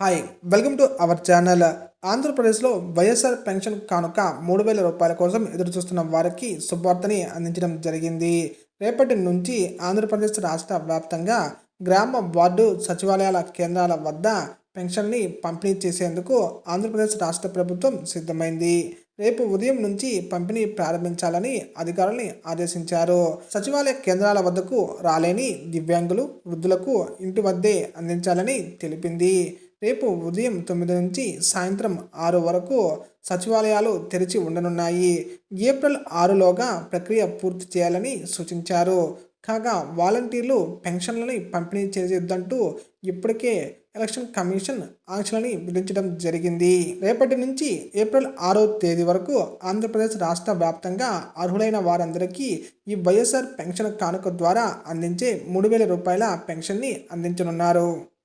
Hi welcome to our channel ఆంధ్రప్రదేశ్లో YSR pension కానుక మూడు వేల రూపాయల కోసం ఎదురు చూస్తున్న వారికి శుభవార్తని అందించడం జరిగింది. రేపటి నుంచి ఆంధ్రప్రదేశ్ రాష్ట్ర వ్యాప్తంగా గ్రామ వార్డు సచివాలయాల కేంద్రాల వద్ద పెన్షన్ని పంపిణీ చేసేందుకు ఆంధ్రప్రదేశ్ రాష్ట్ర ప్రభుత్వం సిద్ధమైంది. రేపు ఉదయం నుంచి పంపిణీ ప్రారంభించాలని అధికారుల్ని ఆదేశించారు. సచివాలయ కేంద్రాల వద్దకు రాలేని దివ్యాంగులు వృద్ధులకు ఇంటి వద్దే అందించాలని తెలిపింది. రేపు ఉదయం తొమ్మిది నుంచి సాయంత్రం ఆరు వరకు సచివాలయాలు తెరిచి ఉండనున్నాయి. ఏప్రిల్ ఆరులోగా ప్రక్రియ పూర్తి చేయాలని సూచించారు. కాగా వాలంటీర్లు పెన్షన్లని పంపిణీ చేసేద్దంటూ ఇప్పటికే ఎలక్షన్ కమిషన్ ఆంక్షలని విధించడం జరిగింది. రేపటి నుంచి ఏప్రిల్ ఆరో తేదీ వరకు ఆంధ్రప్రదేశ్ రాష్ట్ర వ్యాప్తంగా అర్హులైన వారందరికీ ఈ వైఎస్ఆర్ పెన్షన్ కానుక ద్వారా అందించే మూడు వేల రూపాయల పెన్షన్ని అందించనున్నారు.